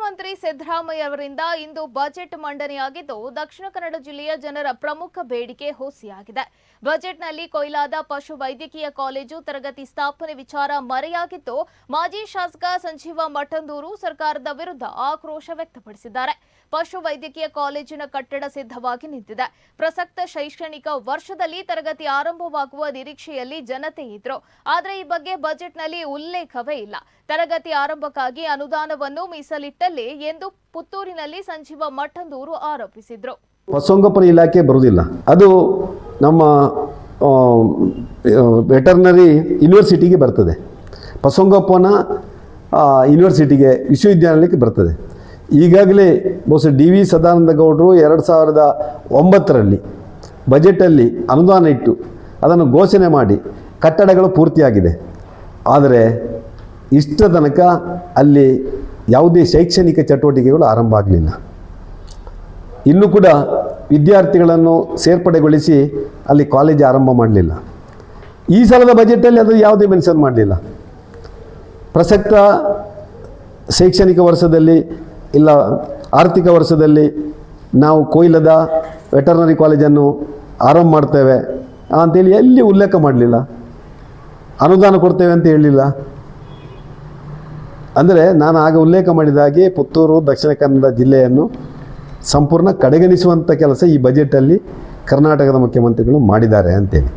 ಮುಖ್ಯಮಂತ್ರಿ ಸಿದ್ದರಾಮಯ್ಯ ಅವರಿಂದ ಇಂದು ಬಜೆಟ್ ಮಂಡನೆಯಾಗಿದ್ದು, ದಕ್ಷಿಣ ಕನ್ನಡ ಜಿಲ್ಲೆಯ ಜನರ ಪ್ರಮುಖ ಬೇಡಿಕೆ ಹುಸಿಯಾಗಿದೆ. ಬಜೆಟ್ನಲ್ಲಿ ಕೊಯ್ಲಾದ ಪಶು ವೈದ್ಯಕೀಯ ಕಾಲೇಜು, ತರಗತಿ ಸ್ಥಾಪನೆ ವಿಚಾರ ಮರೆಯಾಗಿದ್ದು, ಮಾಜಿ ಶಾಸಕ ಸಂಜೀವ ಮಠಂದೂರು ಸರ್ಕಾರದ ವಿರುದ್ಧ ಆಕ್ರೋಶ ವ್ಯಕ್ತಪಡಿಸಿದ್ದಾರೆ. ಪಶು ವೈದ್ಯಕೀಯ ಕಾಲೇಜಿನ ಕಟ್ಟಡ ಸಿದ್ಧವಾಗಿ ನಿಂತಿದೆ. ಪ್ರಸಕ್ತ ಶೈಕ್ಷಣಿಕ ವರ್ಷದಲ್ಲಿ ತರಗತಿ ಆರಂಭವಾಗುವ ನಿರೀಕ್ಷೆಯಲ್ಲಿ ಜನತೆ ಇದ್ರು. ಆದರೆ ಈ ಬಗ್ಗೆ ಬಜೆಟ್ನಲ್ಲಿ ಉಲ್ಲೇಖವೇ ಇಲ್ಲ. ತರಗತಿ ಆರಂಭಕ್ಕಾಗಿ ಅನುದಾನವನ್ನು ಮೀಸಲಿಟ್ಟಲ್ಲಿ ಎಂದು ಪುತ್ತೂರಿನಲ್ಲಿ ಸಂಜೀವ ಮಠಂದೂರು ಆರೋಪಿಸಿದ್ರು. ಪಶುಸಂಗೋಪನೆ ಇಲಾಖೆ ಬರುವುದಿಲ್ಲ. ಅದು ನಮ್ಮ ವೆಟರ್ನರಿ ಯೂನಿವರ್ಸಿಟಿಗೆ ಬರ್ತದೆ. ಪಶುಸಂಗೋಪನಾ ಯೂನಿವರ್ಸಿಟಿಗೆ, ವಿಶ್ವವಿದ್ಯಾನಿಲಯಕ್ಕೆ ಬರ್ತದೆ. ಈಗಾಗಲೇ ಬಹುಶಃ ಡಿ ವಿ ಸದಾನಂದ ಗೌಡರು ಎರಡು ಸಾವಿರದ ಒಂಬತ್ತರಲ್ಲಿ ಬಜೆಟಲ್ಲಿ ಅನುದಾನ ಇಟ್ಟು ಅದನ್ನು ಘೋಷಣೆ ಮಾಡಿ ಕಟ್ಟಡಗಳು ಪೂರ್ತಿಯಾಗಿದೆ. ಆದರೆ ಇಷ್ಟ ತನಕ ಅಲ್ಲಿ ಯಾವುದೇ ಶೈಕ್ಷಣಿಕ ಚಟುವಟಿಕೆಗಳು ಆರಂಭ ಆಗಲಿಲ್ಲ. ಇನ್ನೂ ಕೂಡ ವಿದ್ಯಾರ್ಥಿಗಳನ್ನು ಸೇರ್ಪಡೆಗೊಳಿಸಿ ಅಲ್ಲಿ ಕಾಲೇಜ್ ಆರಂಭ ಮಾಡಲಿಲ್ಲ. ಈ ಸಲದ ಬಜೆಟಲ್ಲಿ ಅದು ಯಾವುದೇ ಮೆನ್ಷನ್ ಮಾಡಲಿಲ್ಲ. ಪ್ರಸಕ್ತ ಶೈಕ್ಷಣಿಕ ವರ್ಷದಲ್ಲಿ ಇಲ್ಲ, ಆರ್ಥಿಕ ವರ್ಷದಲ್ಲಿ ನಾವು ಕೊಯ್ಲದ ವೆಟರ್ನರಿ ಕಾಲೇಜನ್ನು ಆರಂಭ ಮಾಡ್ತೇವೆ ಅಂತೇಳಿ ಎಲ್ಲಿ ಉಲ್ಲೇಖ ಮಾಡಲಿಲ್ಲ. ಅನುದಾನ ಕೊಡ್ತೇವೆ ಅಂತ ಹೇಳಲಿಲ್ಲ ಅಂದರೆ ನಾನು ಆಗ ಉಲ್ಲೇಖ ಮಾಡಿದ ಹಾಗೆ ಪುತ್ತೂರು, ದಕ್ಷಿಣ ಕನ್ನಡ ಜಿಲ್ಲೆಯನ್ನು ಸಂಪೂರ್ಣ ಕಡೆಗಣಿಸುವಂಥ ಕೆಲಸ ಈ ಬಜೆಟಲ್ಲಿ ಕರ್ನಾಟಕದ ಮುಖ್ಯಮಂತ್ರಿಗಳು ಮಾಡಿದ್ದಾರೆ ಅಂತೇಳಿ.